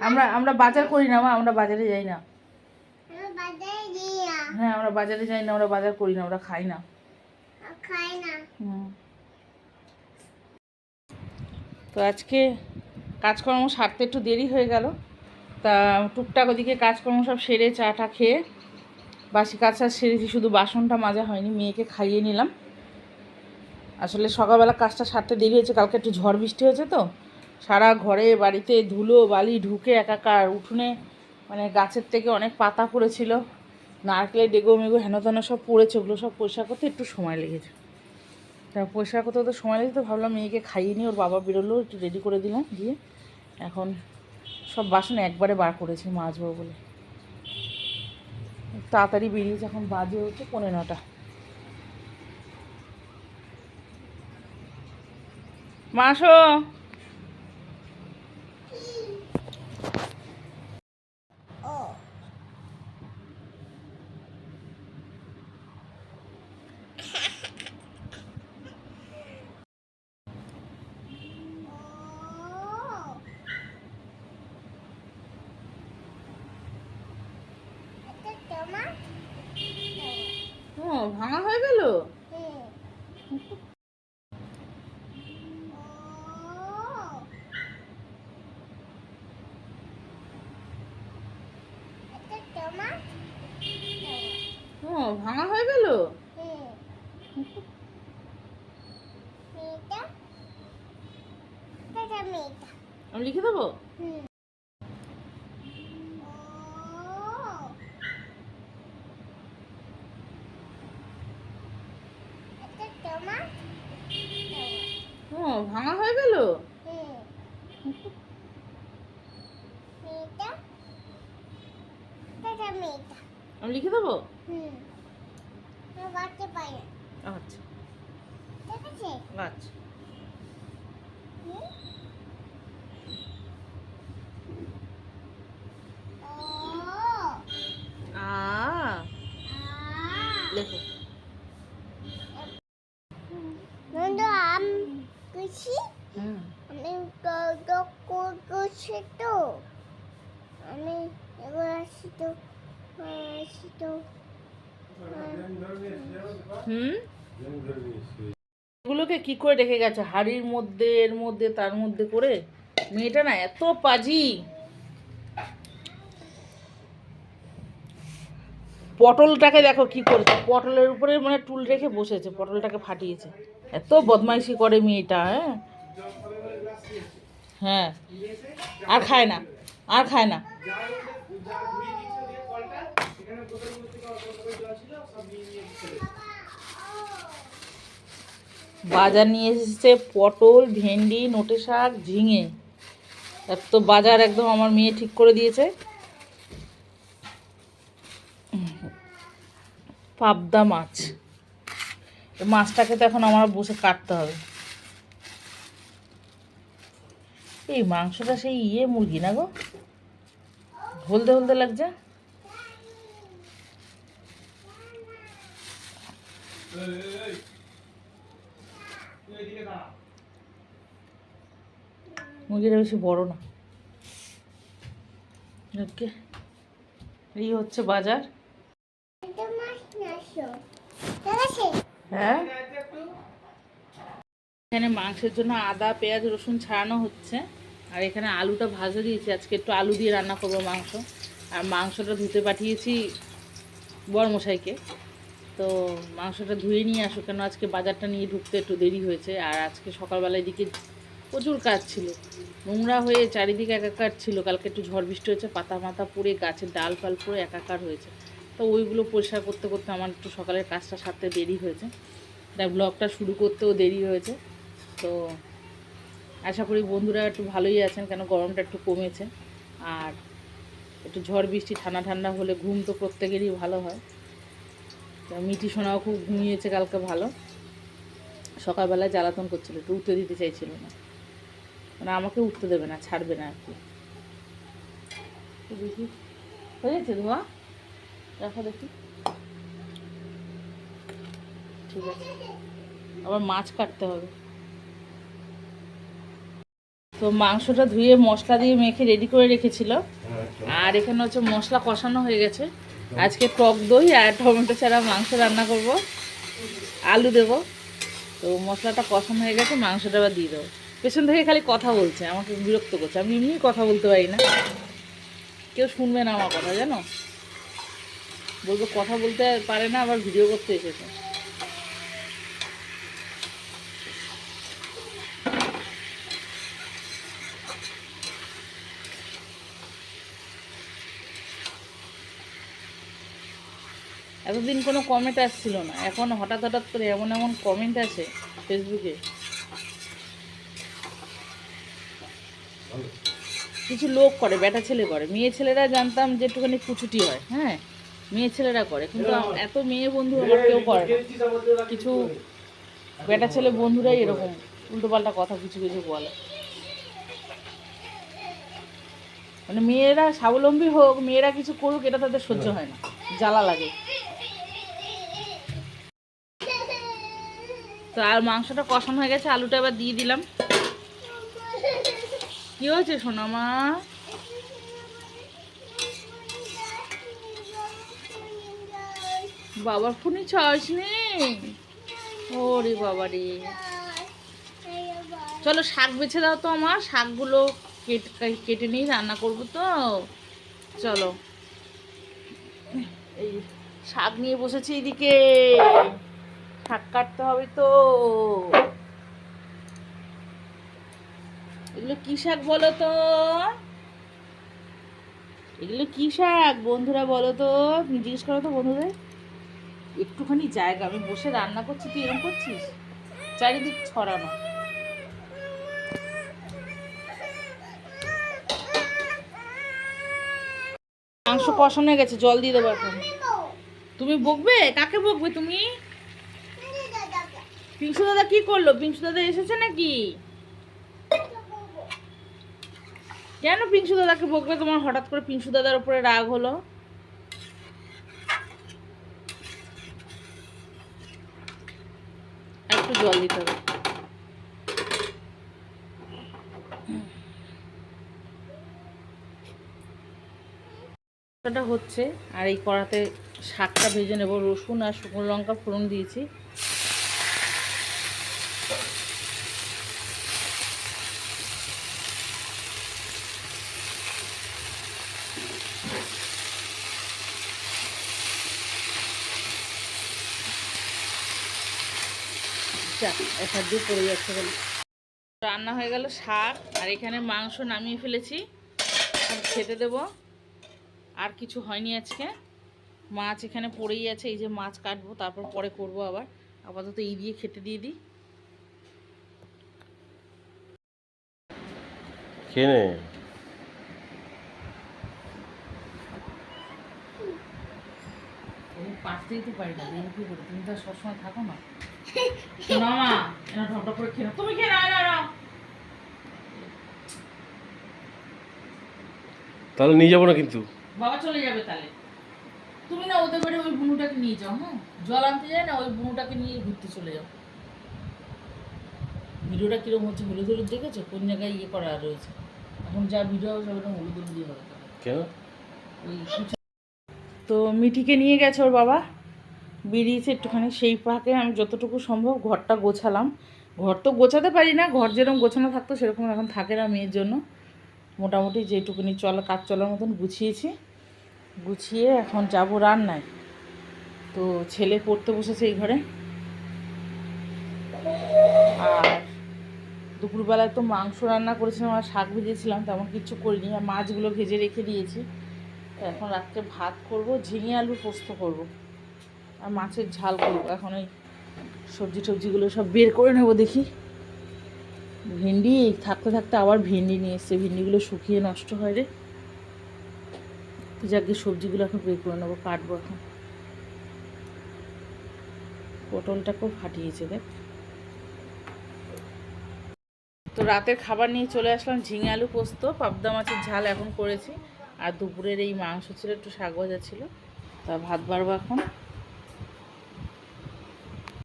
আমরা আমরা বাজার করি না মা আমরা বাজারে যাই না। হ্যাঁ আমরা বাজারে যাই না আমরা বাজার করি না আমরা খাই না। খাই না। হুম। তো আজকে কাজকর্ম সারতে একটু দেরি হয়ে গেল। তা টুকটাক ওদিকে কাজকর্ম সব সেরে চাটা খেয়ে বাসি কাজ টাজ সেরেছি শুধু বাসনটা মাজা হয়নি মেয়েকে খাইয়ে নিলাম। আসলে সকালবেলা কাজটা সারতে দেরি হয়েছে কালকে একটু ঝড় বৃষ্টি হয়েছে তো। সারা ঘরে বাড়িতে ধুলো, বালি ঢুকে একাকার উঠোনে মানে গাছের থেকে অনেক পাতা পড়েছিল। নারকেলের ডেগো মেগো হেন তেন সব পড়েছে, ওগুলো সব পরিষ্কার করতে একটু সময় লেগেছে। তা পরিষ্কার করতে তো সময় লেগেছে, তো ভাবলাম মেয়েকে খাইয়ে নিয়ে ওর বাবা বেরোলো, একটু রেডি করে দিলাম, দিয়ে এখন সব বাসন একবারে বার করেছি মাজবো বলে। তাড়াতাড়ি বেরিয়েছে, এখন বাজে হচ্ছে পনেরো নটা। মাসো ও ও এটা তোমার ও ভাঙা হয়ে গেল? ও ভাঙা হয়ে গেল? আমি লিখে দেবো হুম এটা তোমার ও ভাঙা হয়ে গেল? আমি লিখে দেবো? আচ্ছা। আচ্ছা হুম ও আ আ লেখো নন্দ আম খুশি হুম আমি করছি তো। আমি এবার আসি তো। আসি তো। হুম? এগুলোকে কি করে রেখে গেছে? হাড়ির মধ্যে এর মধ্যে তার মধ্যে করে? মেয়েটা না এত পাজি। পটলটাকে দেখো কি করেছে। পটলের উপরে মানে টুল রেখে বসেছে পটলটাকে ফাটিয়েছে। এত বদমাইশি করে মেয়েটা হ্যাঁ? হ্যাঁ। আর খায় না, আর খায় না। বাজার নিয়ে এসেছে পটল, ভেন্ডি নোটে শাক, ঝিঙে। এত বাজার একদম আমার মেয়ে ঠিক করে দিয়েছে। পাবদা মাছ। মাছটাকে তো এখন আমার বসে কাটতে হবে। এই মাংসটা সেই ইয়ে মুরগি না গো? হলদে হলদে লাগছে? মুরগিটা বেশি বড় না। ওকে এই হচ্ছে বাজার। হ্যাঁ? এখানে মাংসের জন্য আদা, পেঁয়াজ, রসুন ছাড়ানো হচ্ছে। আর এখানে আলুটা ভাজা দিয়েছি। আজকে একটু আলু দিয়ে রান্না করব মাংস। আর মাংসটা ধুতে পাঠিয়েছি বরমশাইকে। তো মাংসটা ধুয়ে নিয়ে আসো কেন? আজকে বাজারটা নিয়ে ঢুকতে একটু দেরি হয়েছে। আর আজকে সকালবেলায় এদিকে প্রচুর কাজ ছিল। নোংরা হয়ে চারিদিকে একাকার ছিল। কালকে একটু ঝড় বৃষ্টি হয়েছে। পাতা মাথা পড়ে গাছের ডাল ফাল পড়ে একাকার হয়েছে। তো ওইগুলো পরিষ্কার করতে করতে আমার একটু সকালের কাজটা সারতে দেরি হয়েছে। তাই ব্লগটা শুরু করতেও দেরি হয়েছে। তো আশা করি বন্ধুরা একটু ভালোই আছেন কেন গরমটা একটু কমেছে। আর একটু ঝড় বৃষ্টি ঠান্ডা ঠান্ডা হলে ঘুম তো প্রত্যেকেরই ভালো হয়। তো মিঠি সোনাও খুব ঘুমিয়েছে কালকে ভালো। সকালবেলায় জ্বালাতন করছিল একটু উঠতে দিতে চাইছিল না। মানে আমাকে উঠতে দেবে না ছাড়বে না আর কি। দেখি। হয়েছে ধোয়া? দেখো দেখি। ঠিক আছে। আবার মাছ কাটতে হবে। তো মাংসটা ধুয়ে মশলা দিয়ে মেখে রেডি করে রেখেছিল। আর এখানে হচ্ছে মশলা কষানো হয়ে গেছে। আজকে টক দই আর টমেটো ছাড়া মাংস রান্না করব। আলু দেব। তো মশলাটা কষানো হয়ে গেছে মাংসটা আবার দিয়ে দেবো। পেছন থেকে খালি কথা বলছে আমাকে বিরক্ত করছে। আমি এমনি কথা বলতে পারি না। কেউ শুনবে না আমার কথা জানো? বলব কথা বলতে পারে না আবার ভিডিও করতে এসেছে। এতদিন কোনো কমেন্ট আসছিল না। এখন হঠাৎ হঠাৎ করে এমন এমন কমেন্ট আসে ফেসবুকে কিছু লোক করে, বেটা ছেলে করে। মেয়ে ছেলেরা জানতাম যে একটুখানি কুচুটি হয় হ্যাঁ? মেয়ে ছেলেরা করে, কিন্তু এত মেয়ে বন্ধু আমার কেউ করে কিছু বেটা ছেলে বন্ধুরাই এরকম উল্টোপাল্টা কথা কিছু কিছু বলে। মানে মেয়েরা স্বাবলম্বী হোক, মেয়েরা কিছু করুক, এটা তাদের সহ্য হয় না। জ্বালা লাগে। তো আর মাংসটা কষানো হয়ে গেছে, আলুটা এবার দিয়ে দিলাম। কি হয়েছে, সোনামা? বাবার ফোনে চার্জ নেই ওরে বাবা রে চলো শাক বেছে দাও তো আমার, শাকগুলো কেটে কেটে নিয়ে রান্না করব তো। চলো। এই শাক নিয়ে বসেছি এদিকে। শাক কাটতে হবে তো। এগুলো কি শাক বলো তো? এগুলো কি শাক বন্ধুরা বলো তো? জিজ্ঞেস করো তো বন্ধুদের। একটুখানি জায়গা, আমি বসে রান্না করছি, তুই এরকম করছিস? চারিদিক ছড়ানো। মাংস কষানো হয়ে গেছে, জল দিয়ে দেবো এখন। তুমি বকবে? কাকে বকবে তুমি? পিংসু দাদা কি করল? পিংসু দাদা এসেছে নাকি? কেন পিংসু দাদাকে বকবে? তোমার হঠাৎ করে পিংসু দাদার উপরে রাগ হলো? একটু জল দিতে হবে। হচ্ছে, আর এই কড়াতে শাকটা ভেজে নেব। রসুন আর শুকনো লঙ্কা ফোড়ন দিয়েছি। যাচ্ছে বলে। রান্না হয়ে গেল শাক আর এখানে মাংস নামিয়ে ফেলেছি। আর খেতে দেবো। আর কিছু হয়নি আজকে। মাছ এখানে পড়েই আছে এই যে মাছ কাটবো তারপর পরে করব আবার। আপাতত এই দিয়ে খেতে দিয়ে দিই। খেয়ে পারতেই তো পারি না দেখি কি করে? তুমি তো সবসময় থাকো না। শোনো মা এনা ঢপটা করে খেয়ে তুমি খেয়ে নাও নাও, নাও তাহলে নিয়ে যাব না কিন্তু। বাবা চলে যাবে তাহলে। তুমি না ওদের বাড়ি ওই বুনুটাকে নিয়ে যাও হ্যাঁ জল আনতে যায় না ওই বুনুটাকে নিয়ে ঘুরতে চলে যাও। ভিডিওটা কীরকম হচ্ছে হলুদ হলুদ দেখেছ? কোন জায়গায় ইয়ে করা রয়েছে? এখন যা ভিডিও হবে সব হলুদ হলুদ দিয়ে হবে কেন? ওই তো মিঠিকে নিয়ে গেছে ওর বাবা। বেরিয়েছে একটুখানি, সেই পাকে আমি যতটুকু সম্ভব ঘরটা গোছালাম। ঘর তো গোছাতে পারি না, ঘর যেরকম গোছানো থাকতো সেরকম এখন থাকে না মেয়ের জন্য। মোটামুটি যেটুকুনি চলা, কাজ চলার মতন গুছিয়েছি। গুছিয়ে এখন যাব রান্নায়। তো ছেলে পড়তে বসেছে এই ঘরে। আর দুপুরবেলায় তো মাংস রান্না করেছিলাম আর শাক ভেজেছিলাম, তেমন কিছু করিনি। আর মাছগুলো ভেজে রেখে দিয়েছি। এখন রাত্রে ভাত করব, ঝিঙে আলু পোস্ত করব। আর মাছের ঝাল করব। এখন ওই সবজি টবজিগুলো সব বের করে নেব দেখি। ভেন্ডি, থাকতে থাকতে আবার ভেন্ডি নিয়ে এসছে। ভেন্ডিগুলো শুকিয়ে নষ্ট হয় রে। যাকে সবজিগুলো এখন বের করে নেব, কাটবো এখন। পটলটাকেও ফাটিয়েছে, দেখ। তো রাতের খাবার নিয়ে চলে আসলাম, ঝিঙে আলু পোস্ত, পাবদা মাছের ঝাল এখন করেছি। আর দুপুরের এই মাংস ছিল, একটু শাক ভাজা ছিল। তা ভাত বাড়বো এখন।